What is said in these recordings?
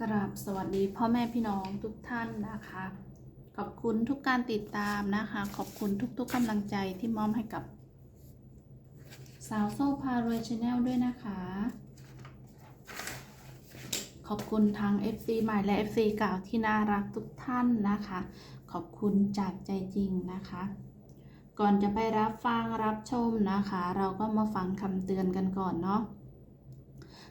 กราบสวัสดีพ่อแม่พี่น้องทุกท่านนะคะ ขอบคุณทุกการติดตามนะคะ ขอบคุณทุกๆกำลังใจที่มอบให้กับ สาวโซ่พารวยชาแนลด้วยนะคะ ขอบคุณทาง FC ใหม่และ FC เก่าที่น่ารักทุกท่านนะคะ ขอบคุณจากใจจริงนะคะ ก่อนจะไปรับฟังรับชมนะคะ เราก็มาฟังคำเตือนกันก่อนเนาะ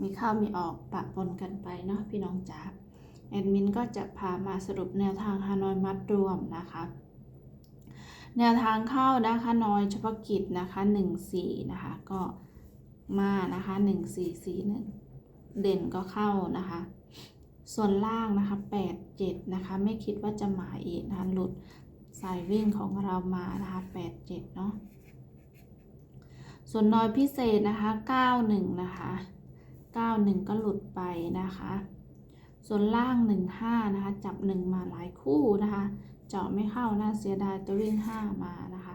มีเข้ามีออกปะปนกันไปเนาะพี่น้องจ๋าแอดมินก็จะพามาสรุปแนวทางฮานอยมัดรวมนะคะ แนวทางเข้านะคะนอยเฉพาะกิจนะคะ1 4นะคะก็มานะคะ1 4 4 1 เด่นก็เข้านะคะ ส่วนล่างนะคะ8 7นะคะไม่คิดว่าจะมาอีกนะคะหลุดสายวิ่งของเรามานะคะ8 7เนาะส่วนนอยพิเศษนะคะ 9 1 นะคะ 91 ก็หลุดไปนะคะ ส่วนล่าง 15 นะคะ จับ 1 มาหลายคู่นะคะ เจาะไม่เข้านะเสียดายตัววิ่ง 5 มานะคะ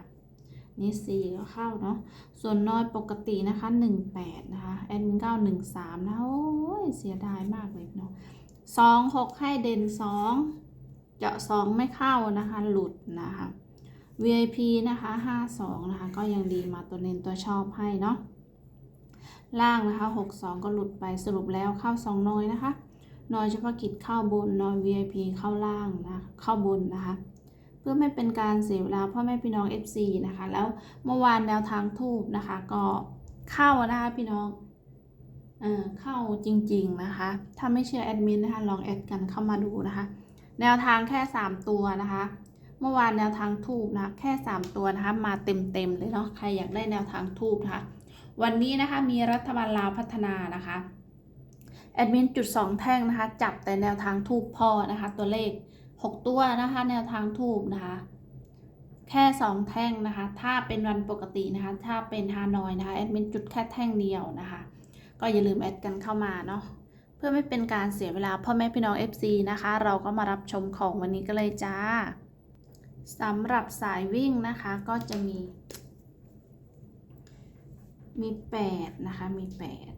นี่ 4 ก็เข้าเนาะ ส่วนน้อยปกตินะคะ 18 นะคะ แอดมิน913นะโอ้ยเสียดายมากเลยเนาะ2 6 ให้เด่น 2 เจาะ 2 ไม่เข้านะคะ หลุดนะคะ VIP นะคะ 52 นะคะ ก็ยังดีมาตัวเน้นตัวชอบให้เนาะ ล่างนะคะ 62 ก็หลุดไปสรุปแล้วเข้า2น้อยนะคะน้อยเฉพาะกิจเข้าบนน้อย VIP เข้าล่างนะเข้าบนนะคะ เพื่อไม่เป็นการเสียเวลาพ่อแม่พี่น้อง FC นะคะ แล้วเมื่อวานแนวทางทูบนะคะ ก็เข้านะคะพี่น้องเออเข้าจริงๆนะคะ ถ้าไม่เชื่อแอดมินนะคะ ลองแอดกันเข้ามาดูนะคะ แนวทางแค่ 3 ตัวนะคะ เมื่อวานแนวทางทูบนะ แค่ 3 ตัวนะคะ มาเต็มๆเลยเนาะ ใครอยากได้แนวทางทูบนะคะ วันนี้นะคะมีรัฐบาลลาวพัฒนานะคะแอดมินจุดสองแท่งนะคะ จับแต่แนวทางทูบพอนะคะ ตัวเลข 6 ตัวนะคะ แนวทางทูบนะคะ แค่ 2 แท่งนะคะ ถ้าเป็นวันปกตินะคะ ถ้าเป็นฮานอยนะคะแอดมินจุดแค่แท่งเดียวนะคะ ก็อย่าลืมแอดกันเข้ามาเนาะเพื่อไม่เป็นการเสียเวลาพ่อแม่พี่น้อง FC นะคะ เราก็มารับชมของวันนี้กันเลยจ้าสำหรับสายวิ่งนะคะก็จะมี มีแปดนะคะ มีแปด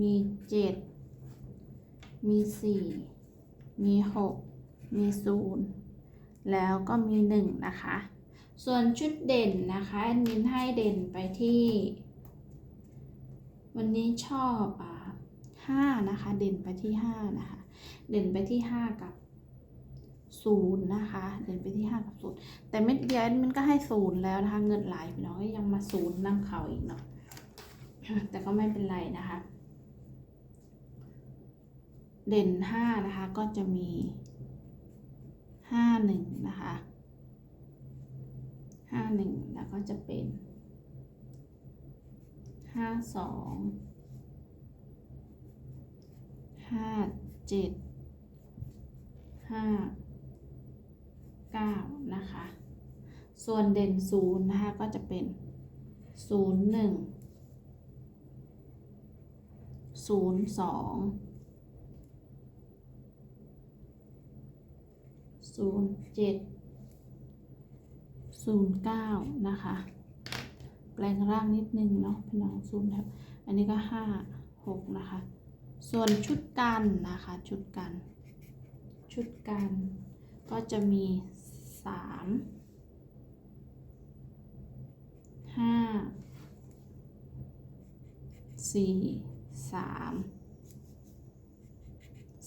มีเจ็ด มีสี่มีหกมีศูนย์แล้วก็มีหนึ่งนะคะ ส่วนชุดเด่นนะคะแอดมินให้เด่นไปที่ วันนี้ชอบอ่าห้านะคะ เด่นไปที่ห้านะคะ เด่นไปที่ห้ากับศูนย์นะคะ เด่นไปที่ห้ากับศูนย์แต่เม็ดเดียวมินก็ให้ศูนย์แล้วนะคะ เงินไหลพี่น้องก็ยังมาศูนย์นั่งเขาอีกเนาะ แต่ก็ไม่เป็นไรนะคะ เด่นห้านะคะ ก็จะมีห้าหนึ่งนะคะห้าหนึ่งแล้วก็จะเป็นห้าสองห้าเจ็ดห้าเก้านะคะ ส่วนเด่นศูนย์นะคะ ก็จะเป็นศูนย์หนึ่ง ศูนย์สองศูนย์เจ็ดศูนย์เก้านะคะ แปลงร่างนิดนึงเนาะพี่น้องซูมครับ อันนี้ก็ห้าหกนะคะ ส่วนชุดกันนะคะ ชุดกัน ชุดกันก็จะมีสามห้าสี่ สาม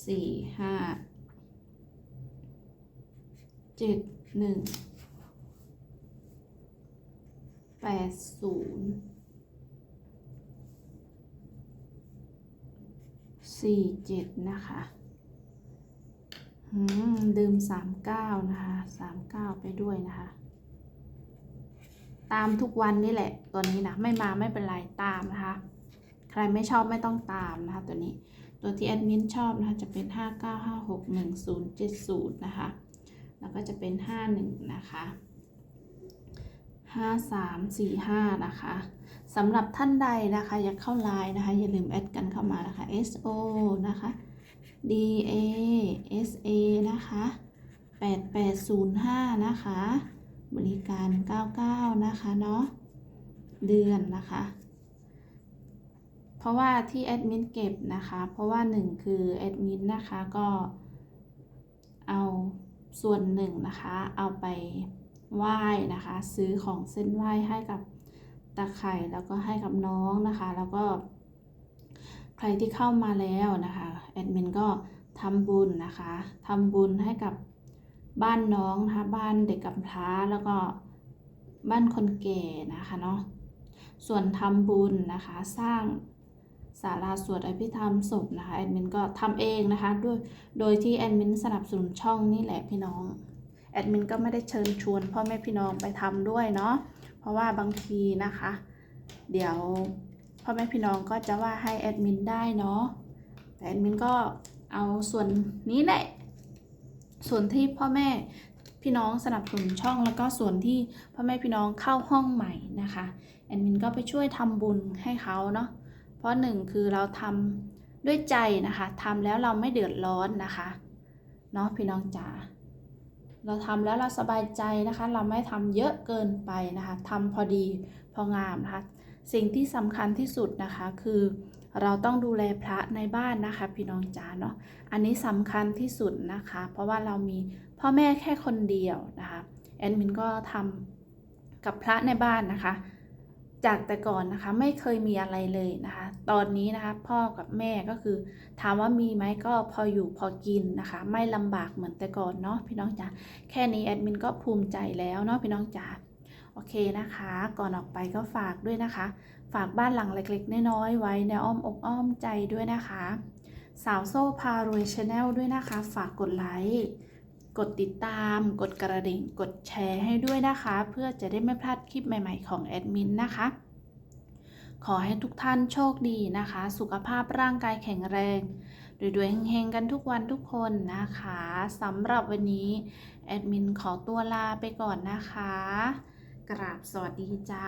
สี่ห้าเจ็ดหนึ่งแปดศูนย์สี่เจ็ดนะคะอืมดื่มสามเก้านะคะสามเก้าไปด้วยนะคะ ตามทุกวันนี่แหละตัวนี้นะ ไม่มาไม่เป็นไร ตามนะคะ ใครไม่ชอบไม่ต้องตามนะคะตัวนี้ ตัวที่แอดมินชอบนะคะจะเป็น 59561070 นะคะ แล้วก็จะเป็น 51 นะคะ 5345 นะคะสำหรับท่านใดนะคะอยากเข้าไลน์นะคะ อย่าลืมแอดกันเข้ามานะคะ SO นะคะ DA SA นะคะ 8805 นะคะ บริการ 99 นะคะเนาะเดือนนะคะ ราะว่าที่แอดมินเก็บนะคะ เพราะว่าหนึ่งคือแอดมินนะคะก็เอาส่วนหนึ่งนะคะ เอาไปไหว้นะคะ ซื้อของเส้นไหว้ให้กับตาไข่แล้วก็ให้กับน้องนะคะ แล้วก็ใครที่เข้ามาแล้วนะคะแอดมินก็ทำบุญนะคะทำบุญให้กับบ้านน้องนะคะบ้านเด็กกำพร้าแล้วก็บ้านคนแก่นะคะเนาะส่วนทำบุญนะคะสร้าง ศาลาสวดอภิธรรมศพนะคะแอดมินก็ทำเองนะคะด้วยโดยที่แอดมินสนับสนุนช่องนี่แหละพี่น้องแอดมินก็ไม่ได้เชิญชวนพ่อแม่พี่น้องไปทำด้วยเนาะเพราะว่าบางทีนะคะ เดี๋ยวพ่อแม่พี่น้องก็จะว่าให้แอดมินได้เนาะแต่แอดมินก็เอาส่วนนี้แหละส่วนที่พ่อแม่พี่น้องสนับสนุนช่องแล้วก็ส่วนที่พ่อแม่พี่น้องเข้าห้องใหม่นะคะแอดมินก็ไปช่วยทำบุญให้เขาเนาะ ราะหนึ่งคือเราทำด้วยใจนะคะทำแล้วเราไม่เดือดร้อนนะคะเนาะพี่น้องจ๋าเราทำแล้วเราสบายใจนะคะ เราไม่ทำเยอะเกินไปนะคะทำพอดีพองามนะคะ สิ่งที่สำคัญที่สุดนะคะคือเราต้องดูแลพระในบ้านนะคะ พี่น้องจ๋าเนาะอันนี้สำคัญที่สุดนะคะ เพราะว่าเรามีพ่อแม่แค่คนเดียวนะคะแอดมินก็ทำกับพระในบ้านนะคะ จากแต่ก่อนนะคะไม่เคยมีอะไรเลยนะคะ ตอนนี้นะคะพ่อกับแม่ก็คือ ถามว่ามีไหมก็พออยู่พอกินนะคะ ไม่ลำบากเหมือนแต่ก่อนเนาะพี่น้องจ๋าแค่นี้แอดมินก็ภูมิใจแล้วเนาะพี่น้องจ๋าโอเคนะคะ ก่อนออกไปก็ฝากด้วยนะคะ ฝากบ้านหลังเล็กๆน้อยๆไว้ในอ้อมอกอ้อมใจด้วยนะคะ สาวโซ่พารวยชาแนลด้วยนะคะ ฝากกดไลค์ กดติดตาม กดกระดิ่ง กดแชร์ให้ด้วยนะคะ เพื่อจะได้ไม่พลาดคลิปใหม่ๆของแอดมินนะคะ ขอให้ทุกท่านโชคดีนะคะ สุขภาพร่างกายแข็งแรงรวยๆเฮงๆกันทุกวันทุกคนนะคะสำหรับวันนี้แอดมินขอตัวลาไปก่อนนะคะ กราบสวัสดีจ้า